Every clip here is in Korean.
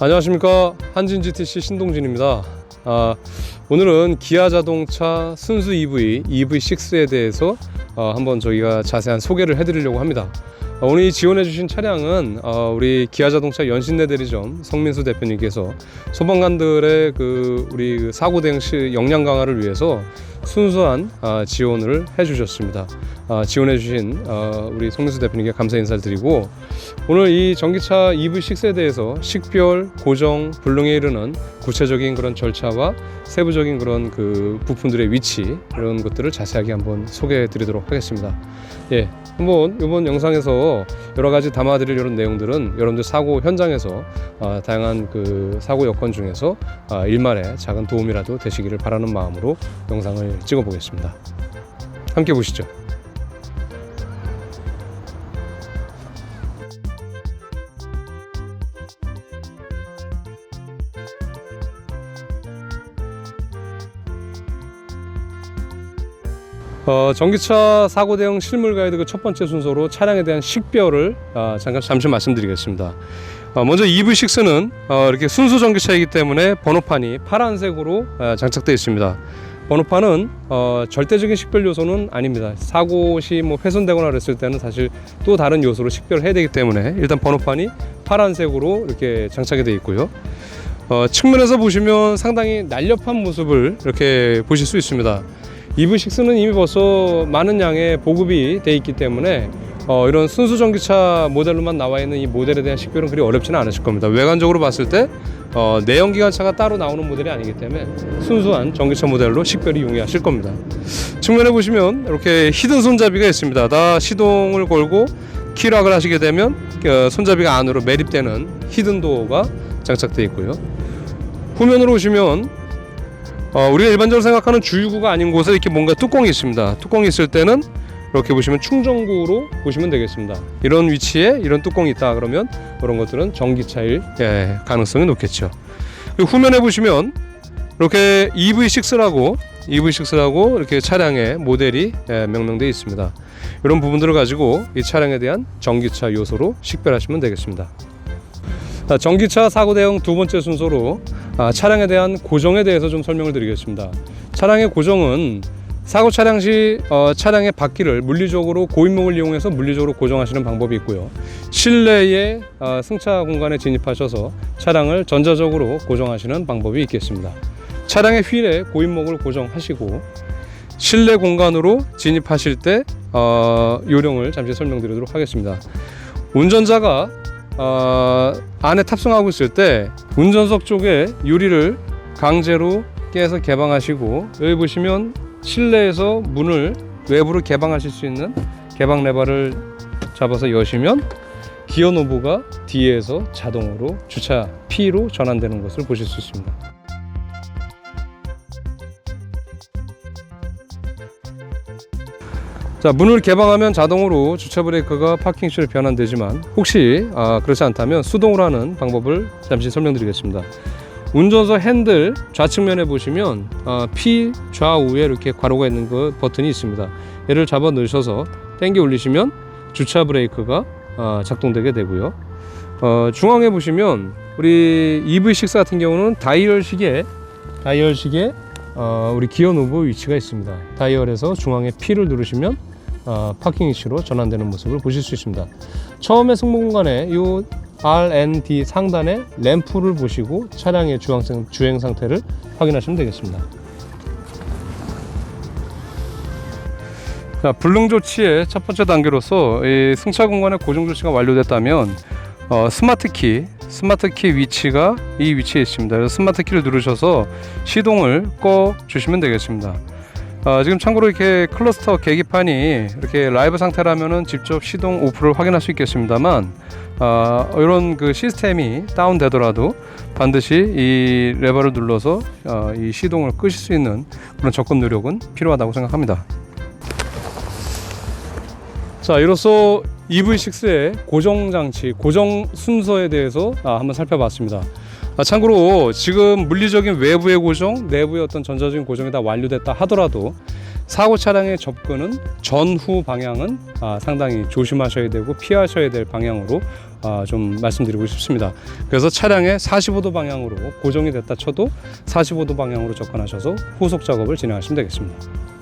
안녕하십니까 한진 GTC 신동진입니다. 아, 오늘은 기아 자동차 순수 EV EV6에 대해서 어, 한번 저희가 자세한 소개를 해드리려고 합니다. 어, 오늘 이 지원해주신 차량은 어, 우리 기아 자동차 연신내 대리점 성민수 대표님께서 소방관들의 그 우리 그 사고 대응 시 역량 강화를 위해서 순수한 아, 지원을 해주셨습니다. 아, 지원해주신 어, 우리 성민수 대표님께 감사 인사를 드리고 오늘 이 전기차 EV6에 대해서 식별, 고정, 불능에 이르는 구체적인 그런 절차와 세부적인 그런 그 부품들의 위치 이런 것들을 자세하게 한번 소개해 드리도록 하겠습니다. 예. 한번 이번 영상에서 여러 가지 담아드릴 이런 내용들은 여러분들 사고 현장에서 아, 다양한 그 사고 여건 중에서 아, 일말의 작은 도움이라도 되시기를 바라는 마음으로 영상을 찍어 보겠습니다. 함께 보시죠. 어, 전기차 사고 대응 실물 가이드 그 첫 번째 순서로 차량에 대한 식별을 아, 잠깐 잠시 말씀드리겠습니다. 어, 먼저 EV6는 어, 이렇게 순수 전기차이기 때문에 번호판이 파란색으로 아, 장착되어 있습니다. 번호판은 어, 절대적인 식별 요소는 아닙니다. 사고 시 뭐 훼손되거나 그랬을 때는 사실 또 다른 요소로 식별을 해야 되기 때문에 일단 번호판이 파란색으로 이렇게 장착이 되어 있고요. 어, 측면에서 보시면 상당히 날렵한 모습을 이렇게 보실 수 있습니다. EV6는 이미 벌써 많은 양의 보급이 돼 있기 때문에 어, 이런 순수 전기차 모델로만 나와 있는 이 모델에 대한 식별은 그리 어렵지는 않으실 겁니다. 외관적으로 봤을 때 어, 내연기관차가 따로 나오는 모델이 아니기 때문에 순수한 전기차 모델로 식별이 용이하실 겁니다. 측면에 보시면 이렇게 히든 손잡이가 있습니다. 다 시동을 걸고 키락을 하시게 되면 어, 손잡이가 안으로 매립되는 히든 도어가 장착되어 있고요. 후면으로 오시면 어, 우리가 일반적으로 생각하는 주유구가 아닌 곳에 이렇게 뭔가 뚜껑이 있습니다. 뚜껑이 있을 때는 이렇게 보시면 충전구로 보시면 되겠습니다. 이런 위치에 이런 뚜껑이 있다 그러면 그런 것들은 전기차일 예, 가능성이 높겠죠. 그리고 후면에 보시면 이렇게 EV6라고 EV6라고 이렇게 차량의 모델이 예, 명명되어 있습니다. 이런 부분들을 가지고 이 차량에 대한 전기차 요소로 식별하시면 되겠습니다. 자, 전기차 사고 대응 두 번째 순서로 아, 차량에 대한 고정에 대해서 좀 설명을 드리겠습니다. 차량의 고정은 사고 차량 시 어, 차량의 바퀴를 물리적으로 고인목을 이용해서 물리적으로 고정하시는 방법이 있고요. 실내의 어, 승차 공간에 진입하셔서 차량을 전자적으로 고정하시는 방법이 있겠습니다. 차량의 휠에 고인목을 고정하시고 실내 공간으로 진입하실 때 어, 요령을 잠시 설명드리도록 하겠습니다. 운전자가 어, 안에 탑승하고 있을 때 운전석 쪽에 유리를 강제로 깨서 개방하시고 여기 보시면 실내에서 문을 외부로 개방하실 수 있는 개방 레버를 잡아서 여시면 기어 노브가 뒤에서 자동으로 주차 P로 전환되는 것을 보실 수 있습니다. 자 문을 개방하면 자동으로 주차 브레이크가 파킹 시로 변환되지만 혹시 아, 그렇지 않다면 수동으로 하는 방법을 잠시 설명드리겠습니다. 운전석 핸들 좌측면에 보시면 어, P 좌우에 이렇게 괄호가 있는 그 버튼이 있습니다. 얘를 잡아 넣으셔서 당겨 올리시면 주차 브레이크가 어, 작동되게 되고요. 어, 중앙에 보시면 우리 EV6 같은 경우는 다이얼식에 다이얼식에 어, 우리 기어 노브 위치가 있습니다. 다이얼에서 중앙에 P를 누르시면 어, 파킹 위치로 전환되는 모습을 보실 수 있습니다. 처음에 승모 공간에 이 R&D 상단에 램프를 보시고 차량의 주행, 주행 상태를 확인하시면 되겠습니다. 자, 불능 조치의 첫 번째 단계로서 이 승차 공간의 고정 조치가 완료됐다면 어, 스마트 키, 스마트 키 위치가 이 위치에 있습니다. 스마트 키를 누르셔서 시동을 꺼 주시면 되겠습니다. 어, 지금 참고로 이렇게 클러스터 계기판이 이렇게 라이브 상태라면은 직접 시동 오프를 확인할 수 있겠습니다만 어, 이런 그 시스템이 다운되더라도 반드시 이 레버를 눌러서 어, 이 시동을 끄실 수 있는 그런 접근 노력은 필요하다고 생각합니다. 자, 이로써 EV6의 고정 장치, 고정 순서에 대해서 아, 한번 살펴봤습니다. 아, 참고로 지금 물리적인 외부의 고정, 내부의 어떤 전자적인 고정이 다 완료됐다 하더라도 사고 차량의 접근은 전후 방향은 아, 상당히 조심하셔야 되고 피하셔야 될 방향으로 아, 좀 말씀드리고 싶습니다. 그래서 차량의 45도 방향으로 고정이 됐다 쳐도 45도 방향으로 접근하셔서 후속 작업을 진행하시면 되겠습니다.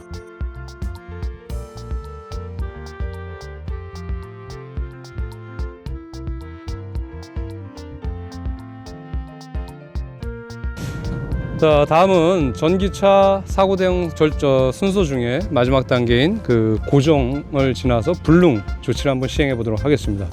자 다음은 전기차 사고 대응 절저 순서 중에 마지막 단계인 그 고정을 지나서 불능 조치를 한번 시행해 보도록 하겠습니다.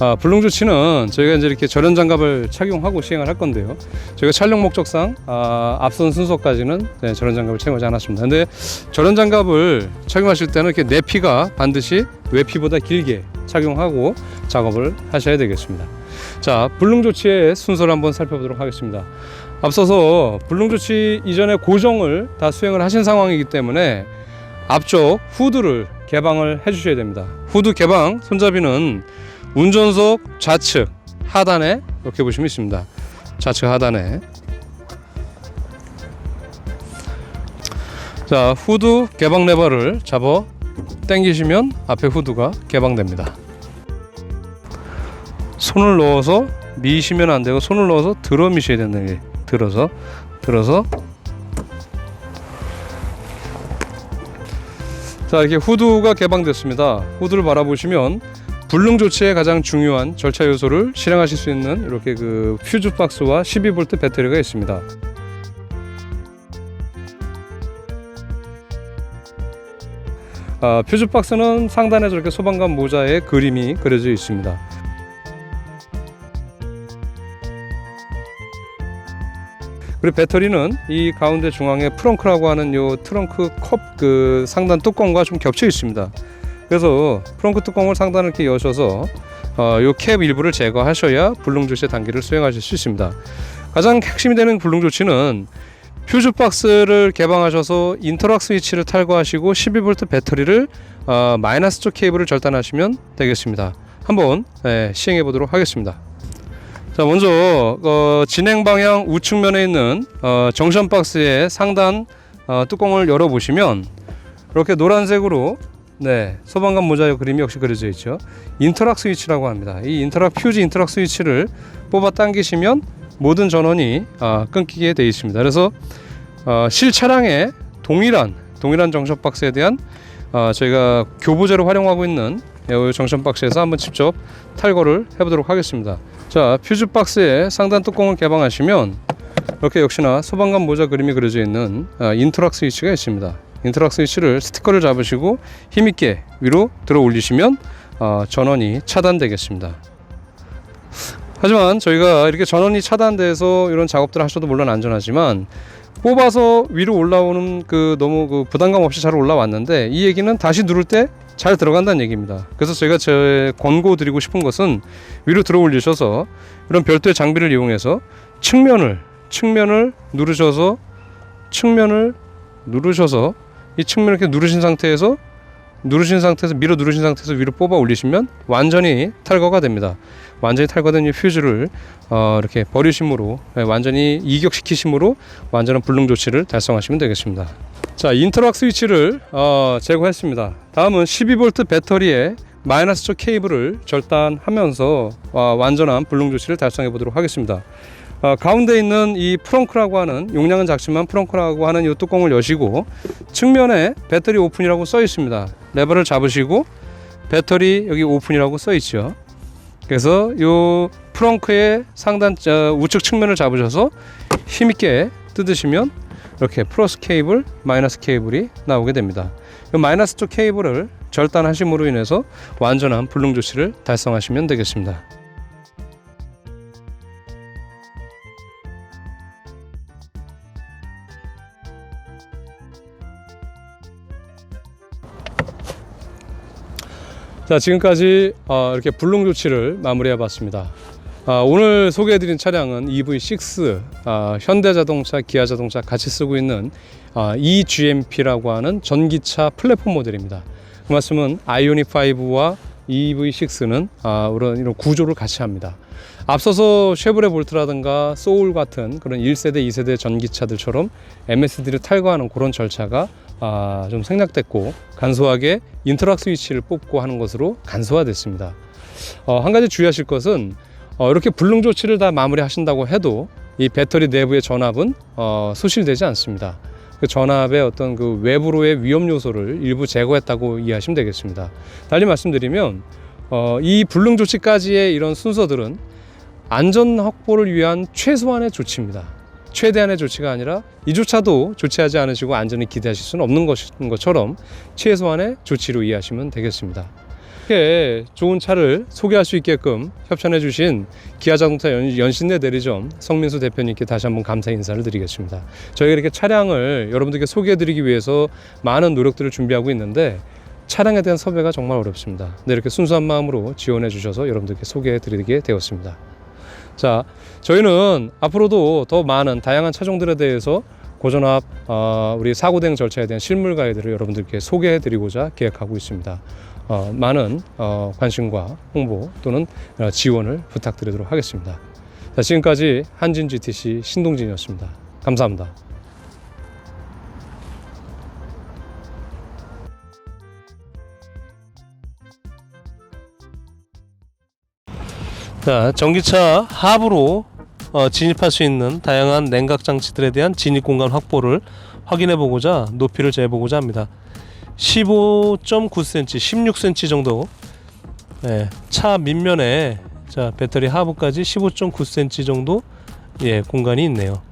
아, 불능 조치는 저희가 이제 이렇게 절연 장갑을 착용하고 시행을 할 건데요. 저희가 촬영 목적상 아, 앞선 순서까지는 네, 절연 장갑을 착용하지 않았습니다. 근데 절연 장갑을 착용하실 때는 이렇게 내피가 반드시 외피보다 길게 착용하고 작업을 하셔야 되겠습니다. 자, 불능 조치의 순서를 한번 살펴보도록 하겠습니다. 앞서서 불능 조치 이전에 고정을 다 수행을 하신 상황이기 때문에 앞쪽 후드를 개방을 해 주셔야 됩니다. 후드 개방 손잡이는 운전석 좌측 하단에 이렇게 보시면 있습니다. 좌측 하단에 자 후드 개방 레버를 잡아 당기시면 앞에 후드가 개방됩니다. 손을 넣어서 미시면 안 되고 손을 넣어서 들어 미셔야 된다는 게 들어서 들어서 자 이렇게 후드가 개방됐습니다. 후드를 바라보시면 불능 조치의 가장 중요한 절차 요소를 실행하실 수 있는 이렇게 그 퓨즈 박스와 12V 배터리가 있습니다. 아, 퓨즈 박스는 상단에 저렇게 소방관 모자에 그림이 그려져 있습니다. 그리고 배터리는 이 가운데 중앙에 프렁크라고 하는 요 트렁크 컵 그 상단 뚜껑과 좀 겹쳐 있습니다. 그래서 프렁크 뚜껑을 상단을 이렇게 여셔서 어, 요캡 일부를 제거하셔야 불능 조치 단계를 수행하실 수 있습니다. 가장 핵심이 되는 불능 조치는 퓨즈 박스를 개방하셔서 인터락 스위치를 탈거하시고 12V 배터리를 어, 마이너스 쪽 케이블을 절단하시면 되겠습니다. 한번 예, 시행해 보도록 하겠습니다. 자 먼저 어, 진행 방향 우측면에 있는 어, 정션 박스의 상단 어, 뚜껑을 열어 보시면 이렇게 노란색으로 네 소방관 모자의 그림이 역시 그려져 있죠. 인터락 스위치라고 합니다. 이 인터락 퓨즈 인터락 스위치를 뽑아 당기시면 모든 전원이 아, 끊기게 되어 있습니다. 그래서 어, 실 차량에 동일한 동일한 정션 박스에 대한 어, 저희가 교보제로 활용하고 있는 이 정션 박스에서 한번 직접 탈거를 해보도록 하겠습니다 자 퓨즈 박스의 상단 뚜껑을 개방하시면 이렇게 역시나 소방관 모자 그림이 그려져 있는 아, 인터락 스위치가 있습니다. 인터락 스위치를 스티커를 잡으시고 힘있게 위로 들어 올리시면 어, 전원이 차단되겠습니다. 하지만 저희가 이렇게 전원이 차단돼서 이런 작업들을 하셔도 물론 안전하지만 뽑아서 위로 올라오는 그 너무 그 부담감 없이 잘 올라왔는데 이 얘기는 다시 누를 때 잘 들어간다는 얘기입니다. 그래서 제가 제 권고 드리고 싶은 것은 위로 들어 올리셔서 이런 별도의 장비를 이용해서 측면을 측면을 누르셔서 측면을 누르셔서 이 측면을 이렇게 누르신 상태에서 누르신 상태에서 밀어 누르신 상태에서 위로 뽑아 올리시면 완전히 탈거가 됩니다. 완전히 탈거된 이 퓨즈를 어, 이렇게 버리심으로 예, 완전히 이격시키심으로 완전한 불능 조치를 달성하시면 되겠습니다. 자 인터락 스위치를 어, 제거했습니다. 다음은 12V 배터리에 마이너스 쪽 케이블을 절단하면서 어, 완전한 불능 조치를 달성해 보도록 하겠습니다. 어, 가운데 있는 이 프렁크라고 하는 용량은 작지만 프렁크라고 하는 이 뚜껑을 여시고 측면에 배터리 오픈이라고 써 있습니다. 레버를 잡으시고 배터리 여기 오픈이라고 써 있죠. 그래서 이 프렁크의 상단 어, 우측 측면을 잡으셔서 힘있게 뜯으시면 이렇게 플러스 케이블, 마이너스 케이블이 나오게 됩니다. 이 마이너스 쪽 케이블을 절단하심으로 인해서 완전한 불능 조치를 달성하시면 되겠습니다. 자 지금까지 어, 이렇게 불능 조치를 마무리해 봤습니다. 아, 오늘 소개해드린 차량은 EV6 아, 현대자동차, 기아자동차 같이 쓰고 있는 아, eGMP라고 하는 전기차 플랫폼 모델입니다. 그 말씀은 아이오닉 5와 EV6는 아, 이런, 이런 구조를 같이 합니다. 앞서서 쉐보레 볼트라든가 소울 같은 그런 1세대, 2세대 전기차들처럼 MSD를 탈거하는 그런 절차가 아, 좀 생략됐고 간소하게 인터락 스위치를 뽑고 하는 것으로 간소화됐습니다. 어, 한 가지 주의하실 것은 어, 이렇게 불능 조치를 다 마무리하신다고 해도 이 배터리 내부의 전압은 어, 소실되지 않습니다. 그 전압의 어떤 그 외부로의 위험 요소를 일부 제거했다고 이해하시면 되겠습니다. 달리 말씀드리면 어, 이 불능 조치까지의 이런 순서들은 안전 확보를 위한 최소한의 조치입니다. 최대한의 조치가 아니라 이조차도 조치하지 않으시고 안전을 기대하실 수는 없는 것처럼 최소한의 조치로 이해하시면 되겠습니다. 이렇게 좋은 차를 소개할 수 있게끔 협찬해 주신 기아자동차 연- 연신내 대리점 성민수 대표님께 다시 한번 감사 인사를 드리겠습니다. 저희가 이렇게 차량을 여러분들께 소개해 드리기 위해서 많은 노력들을 준비하고 있는데 차량에 대한 섭외가 정말 어렵습니다. 네, 이렇게 순수한 마음으로 지원해 주셔서 여러분들께 소개해 드리게 되었습니다. 자, 저희는 앞으로도 더 많은 다양한 차종들에 대해서 고전압 어, 우리 사고 대응 절차에 대한 실물 가이드를 여러분들께 소개해 드리고자 계획하고 있습니다. 어, 많은 어, 관심과 홍보 또는 어, 지원을 부탁드리도록 하겠습니다. 자, 지금까지 한진 GTC 신동진이었습니다. 감사합니다. 자, 전기차 하부로 어, 진입할 수 있는 다양한 냉각 장치들에 대한 진입 공간 확보를 확인해 보고자 높이를 재보고자 합니다. 15.9cm, 16cm 정도 예, 차 밑면에 자 배터리 하부까지 15.9cm 정도 예 공간이 있네요.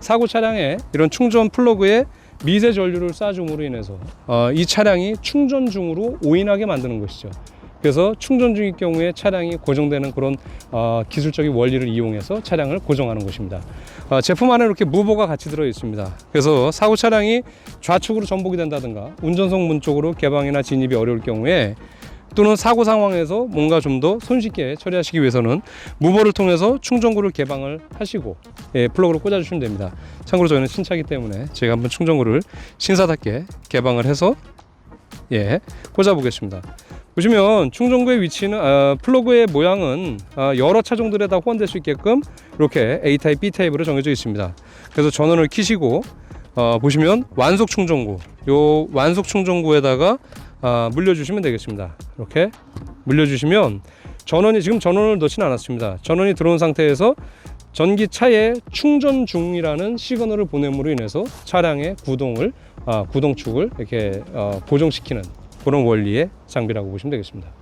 사고 차량에 이런 충전 플러그에 미세 전류를 쏴줌으로 인해서 어, 이 차량이 충전 중으로 오인하게 만드는 것이죠. 그래서 충전 중일 경우에 차량이 고정되는 그런 어, 기술적인 원리를 이용해서 차량을 고정하는 것입니다. 어, 제품 안에 이렇게 무보가 같이 들어 있습니다. 그래서 사고 차량이 좌측으로 전복이 된다든가 운전석 문 쪽으로 개방이나 진입이 어려울 경우에 또는 사고 상황에서 뭔가 좀 더 손쉽게 처리하시기 위해서는 무보를 통해서 충전구를 개방을 하시고 예, 플러그를 꽂아주시면 됩니다. 참고로 저희는 신차기 때문에 제가 한번 충전구를 신사답게 개방을 해서 예 꽂아 보겠습니다. 보시면 충전구의 위치는 아, 플러그의 모양은 아, 여러 차종들에 다 호환될 수 있게끔 이렇게 A 타입, B 타입으로 정해져 있습니다. 그래서 전원을 키시고 어, 보시면 완속 충전구, 요 완속 충전구에다가 아, 물려주시면 되겠습니다. 이렇게 물려주시면 전원이 지금 전원을 넣지는 않았습니다. 전원이 들어온 상태에서 전기차에 충전 중이라는 시그널을 보냄으로 인해서 차량의 구동을 아, 구동축을 이렇게 어, 고정시키는 그런 원리의 장비라고 보시면 되겠습니다.